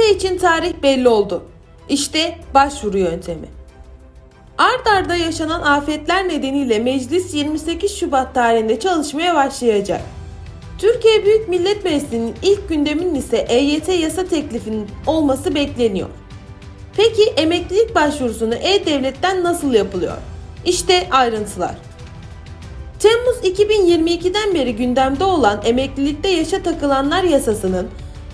için tarih belli oldu. İşte başvuru yöntemi. Ard arda yaşanan afetler nedeniyle meclis 28 Şubat tarihinde çalışmaya başlayacak. Türkiye Büyük Millet Meclisi'nin ilk gündeminin ise EYT yasa teklifinin olması bekleniyor. Peki emeklilik başvurusunu E-Devlet'ten nasıl yapılıyor? İşte ayrıntılar. Temmuz 2022'den beri gündemde olan emeklilikte yaşa takılanlar yasasının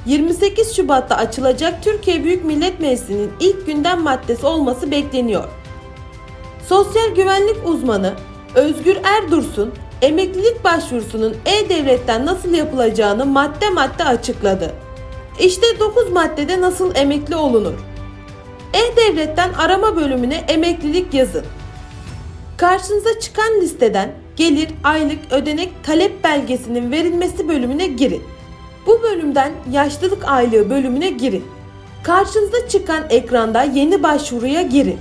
28 Şubat'ta açılacak Türkiye Büyük Millet Meclisi'nin ilk gündem maddesi olması bekleniyor. Sosyal güvenlik uzmanı Özgür Erdursun, emeklilik başvurusunun E-Devlet'ten nasıl yapılacağını madde madde açıkladı. İşte 9 maddede nasıl emekli olunur? E-Devlet'ten arama bölümüne emeklilik yazın. Karşınıza çıkan listeden gelir, aylık, ödenek, talep belgesinin verilmesi bölümüne girin. Bu bölümden yaşlılık aylığı bölümüne girin. Karşınıza çıkan ekranda yeni başvuruya girin.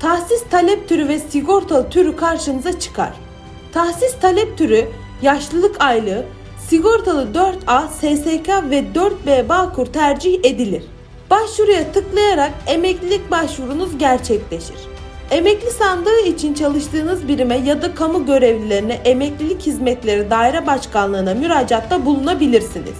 Tahsis talep türü ve sigortalı türü karşınıza çıkar. Tahsis talep türü yaşlılık aylığı, sigortalı 4A, SSK ve 4B Bağkur tercih edilir. Başvuruya tıklayarak emeklilik başvurunuz gerçekleşir. Emekli sandığı için çalıştığınız birime ya da kamu görevlilerine emeklilik hizmetleri daire başkanlığına müracaatta bulunabilirsiniz.